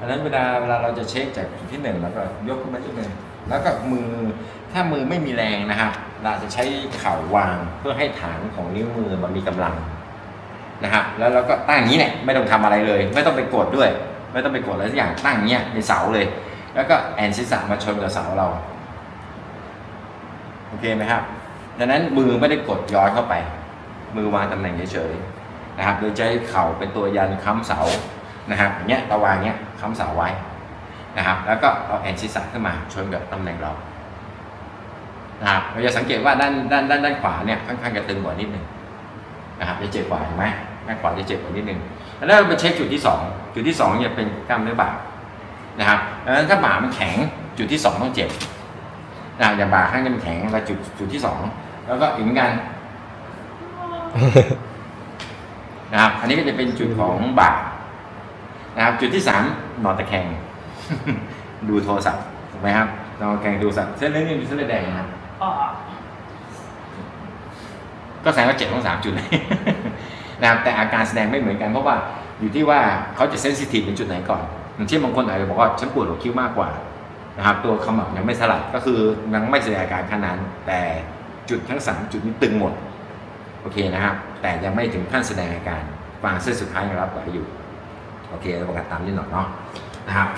อันนั้นเวลาเวลาเราจะเช็คจากจุดที่หนึ่งแล้วก็ยกขึ้นมานิดนึงแล้วก็มือถ้ามือไม่มีแรงนะครับเราจะใช้เข่าวางเพื่อให้ฐานของนิ้วมือมันมีกำลังนะครับแล้วเราก็ตั้งอย่างนี้เนี่ยไม่ต้องทำอะไรเลย ไม่ต้องไปกดด้วย ไม่ต้องไปกดอะไรสักอย่างตั้งอย่างเงี้ยในเสาเลย แล้วก็แอนศีรษะมาชนกับเสาเราโอเคไหมครับดังนั้นมือไม่ได้กดย้อนเข้าไป มือวางตำแหน่งเฉยๆนะครับโดยใช้เข่าเป็นตัวยันค้ำเสา นะครับอย่างเงี้ยเราวางเงี้ยค้ำเสาไว้นะครับ แล้วก็เอาแอนศีรษะขึ้นมาชนกับตำแหน่งเรานะครับเราจะสังเกตว่าด้านด้านด้านด้านขวาเนี่ยค่อนข้างจะตึงกว่านิดนึงนะครับจะเจ็บกว่าเห็นไหมด้านขวาจะเจ็บกว่านิดนึงแล้วเราไปเช็คจุดที่สองจุดที่สองเนี่ยเป็นกล้ามเนื้อบ่านะครับดังนั้นถ้าบ่ามันแข็งจุดที่สองต้องเจ็บนะอย่างบ่าข้างนี้มันแข็งเราจุดจุดที่สองแล้วก็อีกเหมือนกันนะครับ อันนี้ก็จะเป็นจุดของบ่า นะครับจุดที่สามนอนตะแคง ดูโทรศัพท์ถูกไหมครับนอนตะแคงดูโทรศัพท์เส้นเลือดนี่เป็นเส้นเลือดแดงนะครับอ๋อก็แสดงว่าเจ็บทั้งสามจุดเลยนะครับแต่อาการแสดงไม่เหมือนกันเพราะว่าอยู่ที่ว่าเขาจะเซนซิทีฟเป็นจุดไหนก่อนอย่างเช่นบางคนอาจจะบอกว่าฉันปวดหัวคิ้วมากกว่านะครับตัวขมับยังไม่สลัดก็คือยังไม่แสดงอาการขนาดนั้นแต่จุดทั้งสามจุดนี้ตึงหมดโอเคนะครับ แต่ยังไม่ถึงขั้นแสดงอาการฟังเส้นสุดท้ายยังรับไหวอยู่ โอเคเราประกาศตามนิดหน่อยเนาะนะครับ